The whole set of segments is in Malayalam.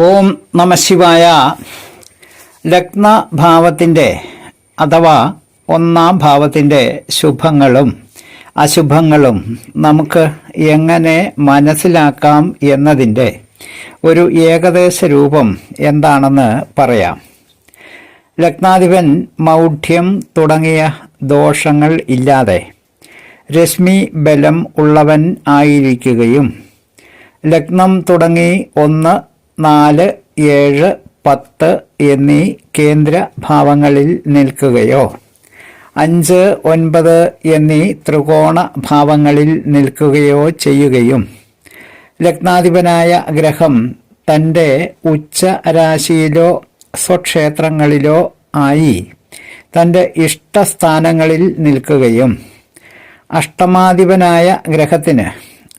ഓം നമശിവായ ലഗ്നഭാവത്തിന്റെ അഥവാ ഒന്നാം ഭാവത്തിന്റെ ശുഭങ്ങളും അശുഭങ്ങളും നമുക്ക് എങ്ങനെ മനസ്സിലാക്കാം എന്നതിന്റെ ഒരു ഏകദേശ രൂപം എന്താണെന്ന് പറയാം. ലഗ്നാധിപൻ മൗഢ്യം തുടങ്ങിയ ദോഷങ്ങൾ ഇല്ലാതെ രശ്മി ബലം ഉള്ളവൻ ആയിരിക്കുകയും ലഗ്നം തുടങ്ങി ഒന്ന് നാല് ഏഴ് പത്ത് എന്നീ കേന്ദ്ര ഭാവങ്ങളിൽ നിൽക്കുകയോ? അഞ്ച് ഒൻപത് എന്നീ ത്രികോണ ഭാവങ്ങളിൽ നിൽക്കുകയോ ചെയ്യുകയും? ലഗ്നാധിപനായ ഗ്രഹം തന്റെ ഉച്ച രാശിയിലോ സ്വക്ഷേത്രങ്ങളിലോ ആയി തന്റെ ഇഷ്ടസ്ഥാനങ്ങളിൽ നിൽക്കുകയും. അഷ്ടമാധിപനായ ഗ്രഹത്തിന്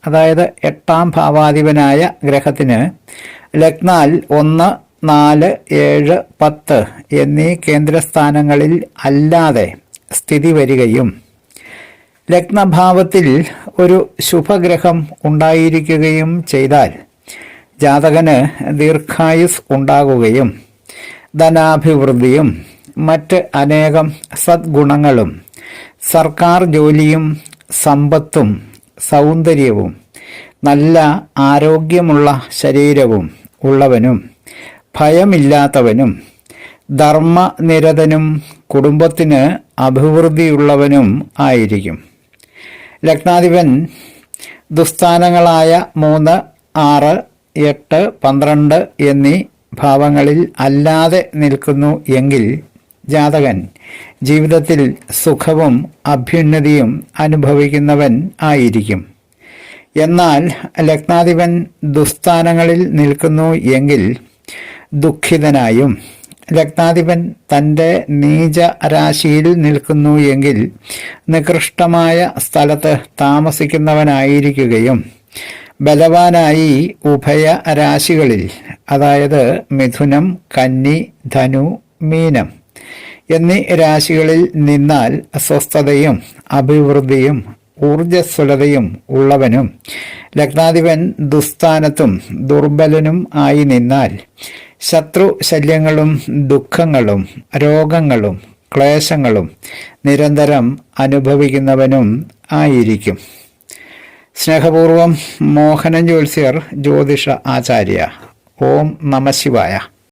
അതായത് എട്ടാം ഭാവാധിപനായ ഗ്രഹത്തിന് ലഗ്നാൽ ഒന്ന് നാല് ഏഴ് പത്ത് എന്നീ കേന്ദ്രസ്ഥാനങ്ങളിൽ അല്ലാതെ സ്ഥിതി വരികയും ലഗ്നഭാവത്തിൽ ഒരു ശുഭഗ്രഹം ഉണ്ടായിരിക്കുകയും ചെയ്താൽ ജാതകന് ദീർഘായുസ് ഉണ്ടാകുകയും ധനാഭിവൃദ്ധിയും മറ്റ് അനേകം സദ്ഗുണങ്ങളും സർക്കാർ ജോലിയും സമ്പത്തും സൗന്ദര്യവും നല്ല ആരോഗ്യമുള്ള ശരീരവും ഉള്ളവനും ഭയമില്ലാത്തവനും ധർമ്മനിരതനും കുടുംബത്തിന് അഭിവൃദ്ധിയുള്ളവനും ആയിരിക്കും. ലഗ്നാധിപൻ ദുസ്ഥാനങ്ങളായ മൂന്ന് ആറ് എട്ട് പന്ത്രണ്ട് എന്നീ ഭാവങ്ങളിൽ അല്ലാതെ നിൽക്കുന്നു എങ്കിൽ ജാതകൻ ജീവിതത്തിൽ സുഖവും അഭ്യുന്നതിയും അനുഭവിക്കുന്നവൻ ആയിരിക്കും. എന്നാൽ ലഗ്നാധിപൻ ദുസ്ഥാനങ്ങളിൽ നിൽക്കുന്നു എങ്കിൽ ദുഃഖിതനായും. ലഗ്നാധിപൻ തന്റെ നീച രാശിയിൽ നിൽക്കുന്നു എങ്കിൽ നികൃഷ്ടമായ സ്ഥലത്ത് താമസിക്കുന്നവനായിരിക്കുകയും ബലവാനായി ഉഭയ രാശികളിൽ അതായത് മിഥുനം കന്നി ധനു മീനം എന്നീ രാശികളിൽ നിന്നാൽ സ്വസ്ഥതയും അഭിവൃദ്ധിയും ഊർജസ്വലതയും ഉള്ളവനും ലഗ്നാധിപൻ ദുസ്ഥാനത്തും ദുർബലനും ആയി നിന്നാൽ ശത്രു ശല്യങ്ങളും ദുഃഖങ്ങളും രോഗങ്ങളും ക്ലേശങ്ങളും നിരന്തരം അനുഭവിക്കുന്നവനും ആയിരിക്കും. സ്നേഹപൂർവം മോഹനൻ ജ്യോത്സ്യർ ജ്യോതിഷ ആചാര്യ. ഓം നമശിവായ